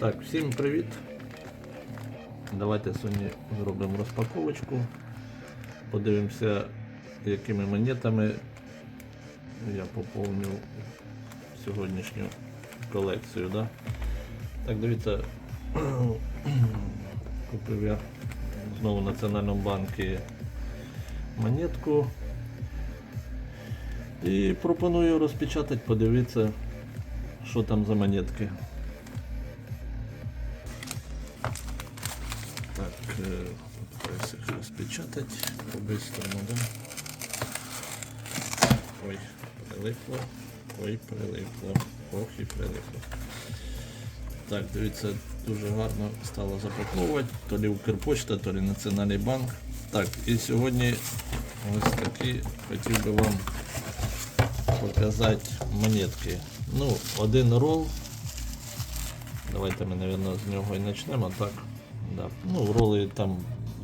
Так, всім привіт. Давайте сьогодні зробимо розпаковочку. Подивимося, якими монетами я поповню сьогоднішню колекцію. Да? Так, дивіться, купив я знову в Національному банку монетку. І пропоную розпечатати, подивитися, що там за монетки. Распечатать по-быстрому, да? Ой, прилипло. Ой, прилипло. Ох і прилипло. Так, дивіться, дуже гарно стало запаковувати. То лі Укрпочта, то лі Національний банк. Так, і сьогодні ось такі хотів би вам показати монетки. Ну, один рол. Давайте ми, мабуть, з нього і почнемо. Так. Да. Ну, роли там,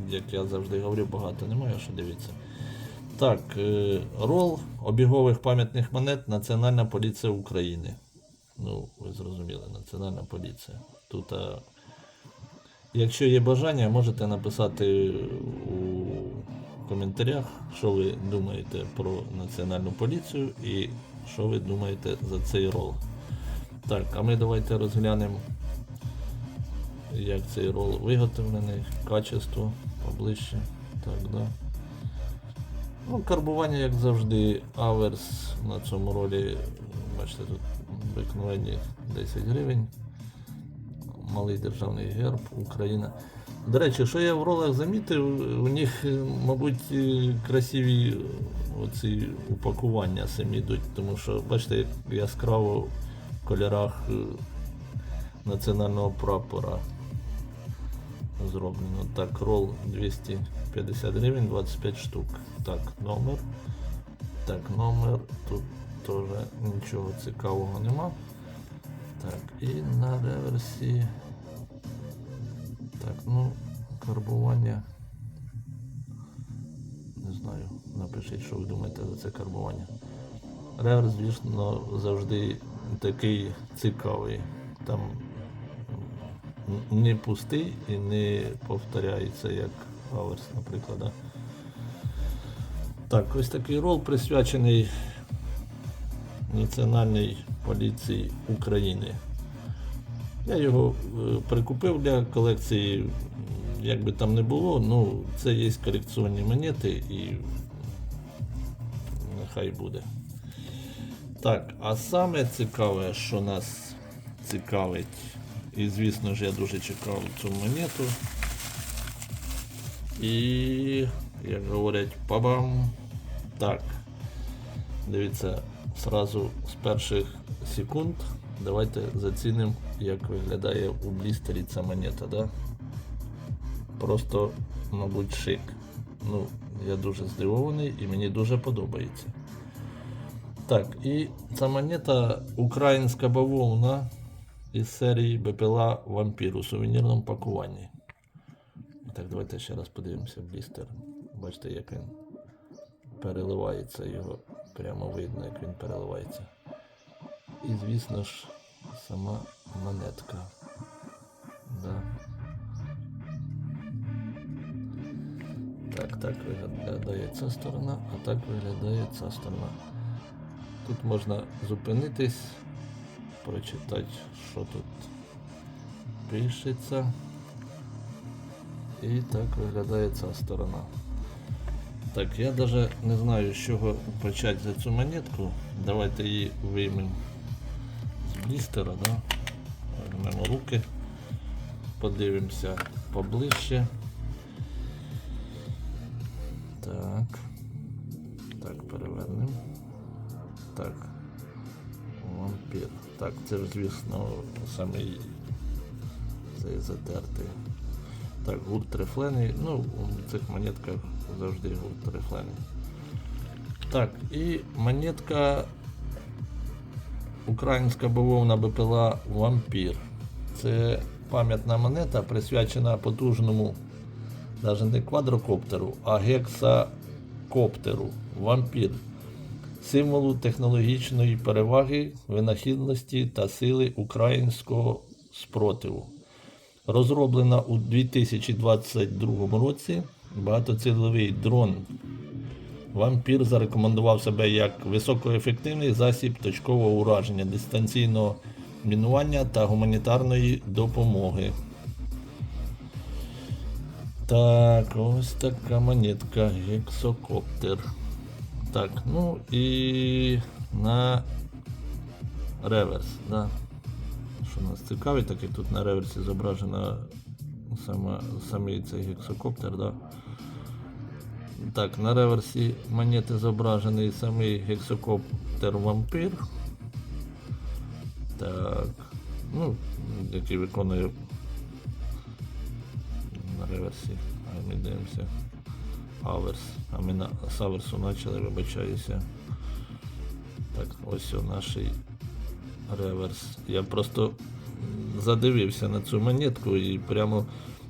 як я завжди говорю, багато немає, що дивіться. Так, е, рол обігових пам'ятних монет Національна поліція України. Ну, ви зрозуміли, Національна поліція. Тут, а, якщо є бажання, можете написати у коментарях, що ви думаєте про Національну поліцію і що ви думаєте за цей рол. Так, а ми давайте розглянемо як цей рол виготовлений, качество поближче. Так, да. Ну, карбування, як завжди, аверс на цьому ролі, бачите, тут обикновенні 10 гривень. Малий державний герб, Україна. До речі, що я в ролах замітив, у них, мабуть, красиві оці упакування самі йдуть, тому що, бачите, яскраво в кольорах е, національного прапора зроблено. Так, рол 250 гривень, 25 штук. Так, номер. Так, номер. Тут теж нічого цікавого нема. Так, і на реверсі. Так, ну, карбування. Не знаю. Напишіть, що ви думаєте за це карбування. Реверс, звісно, завжди такий цікавий. Там не пустий і не повторяється, як аверс, наприклад. Да? Так, ось такий рол присвячений Національній поліції України. Я його е, прикупив для колекції, як би там не було, ну це є колекційні монети і нехай буде. Так, а саме цікаве, що нас цікавить, і звісно ж я дуже чекав цю монету. І, як говорять, пабам. Так. Дивіться, сразу з перших секунд давайте зацінимо, як виглядає у блістері ця монета, да? Просто, мабуть, шик. Ну, я дуже здивований і мені дуже подобається. Так, і ця монета українська бавовна із серії БПЛА Вампір у сувенірному пакуванні. Так, давайте ще раз подивимося блістер. Бачите, як він переливається, його прямо видно, як він переливається. І, звісно ж, сама монетка. Да. Так, так виглядає ця сторона, а так виглядає ця сторона. Тут можна зупинитись, прочитати, що тут пишеться. І так виглядає ця сторона. Так, я навіть не знаю, з чого почати за цю монетку. Давайте її виймемо з блістера, да? Візьмемо руки, подивимося поближче. Так. Так, перевернемо. Так. Так, це ж, звісно, самий цей затертий. Так, гурт рифлений. Ну, у цих монетках завжди гурт рифлений. Так, і монетка українська бавовна БПЛА Вампір. Це пам'ятна монета, присвячена потужному, навіть не квадрокоптеру, а гексакоптеру Вампір. Символу технологічної переваги, винахідності та сили українського спротиву. Розроблена у 2022 році. Багатоцільовий дрон Вампір зарекомендував себе як високоефективний засіб точкового ураження, дистанційного мінування та гуманітарної допомоги. Так, ось така монетка, гексокоптер. Так, ну і на реверс, да. Що нас цікавить, так як тут на реверсі зображена саме, самий цей гексокоптер, да. Так, на реверсі монети зображений самий гексокоптер вампір. Так. Ну, який виконує на реверсі. А ми дивимося. Аверс. А ми на з почали, вибачаюся. Так, ось о наш реверс. Я просто задивився на цю монетку і прямо.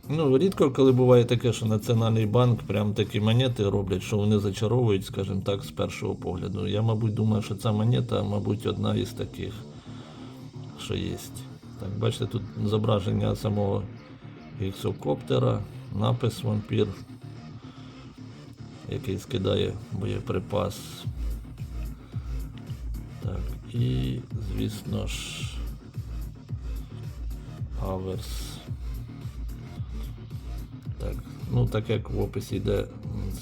Ну, рідко, коли буває таке, що Національний банк прям такі монети роблять, що вони зачаровують, скажімо так, з першого погляду. Я, мабуть, думаю, що ця монета, мабуть, одна із таких, що є. Так, бачите, тут зображення самого гексокоптера, напис вампір, який скидає боєприпас. Так, і, звісно ж, Аверс. Так, ну так як в описі йде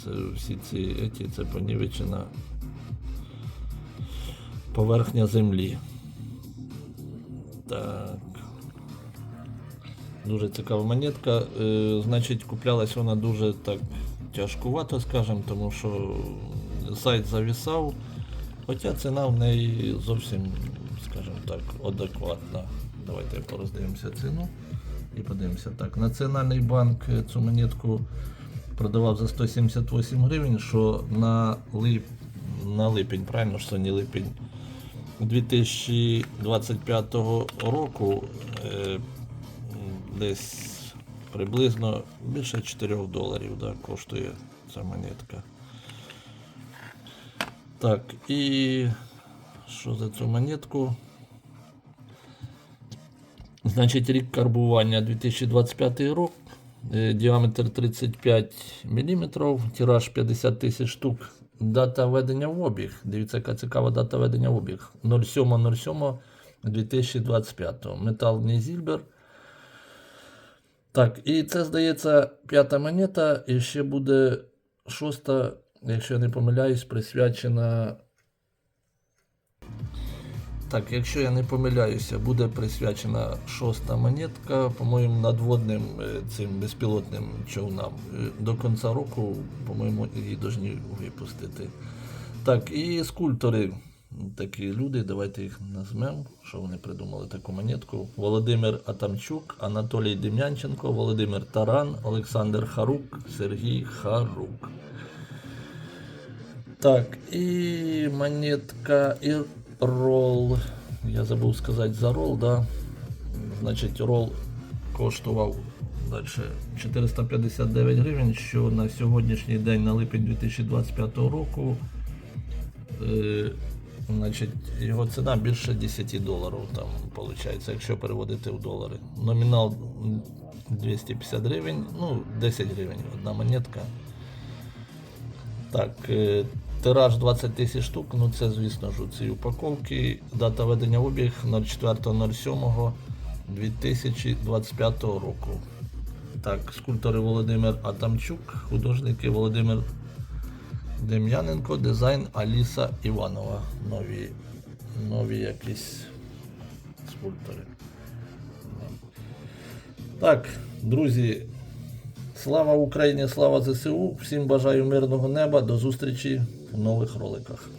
це, всі ці еті, це понівечена поверхня землі. Так. Дуже цікава монетка. Е, значить, куплялась вона дуже так тяжкувато, скажімо, тому що сайт завісав. Хоча ціна в неї зовсім, скажімо так, адекватна. Давайте пороздивимося ціну і подивимося. Так, Національний банк цю монетку продавав за 178 гривень, що на, лип... на липень, правильно що не липень 2025 року е, десь приблизно більше 4 доларів да, коштує ця монетка. Так, і що за цю монетку? Значить, рік карбування 2025 рік, е, діаметр 35 мм, тираж 50 тисяч штук. Дата введення в обіг. Дивіться, яка цікава дата введення в обіг. 07.07.2025. Метал Нізільбер. Так, і це, здається, п'ята монета, і ще буде шоста, якщо я не помиляюсь, присвячена так, якщо я не помиляюся, буде присвячена шоста монетка, по-моєму, надводним е, цим безпілотним човнам. Е, До кінця року, по-моєму, її повинні випустити. Так, і скульптори, такі люди, давайте їх назвемо, що вони придумали таку монетку. Володимир Атамчук, Анатолій Дем'янченко, Володимир Таран, Олександр Харук, Сергій Харук. Так, і монетка і рол. Я забув сказати за рол, да. Значить, рол коштував далі 459 гривень, що на сьогоднішній день, на липень 2025 року, е, значить, його ціна більше 10 доларів, там, виходить, якщо переводити в долари. Номінал 250 гривень, ну, 10 гривень одна монетка. Так, е, тираж 20 тисяч штук, ну це, звісно ж, у цій упаковці. Дата ведення в обіг 04.07.2025 року. Так, скульптори Володимир Атамчук, художники Володимир Дем'яненко, дизайн Аліса Іванова. Нові, нові якісь скульптори. Так, друзі, Слава Україні, слава ЗСУ. Всім бажаю мирного неба. До зустрічі в нових роликах.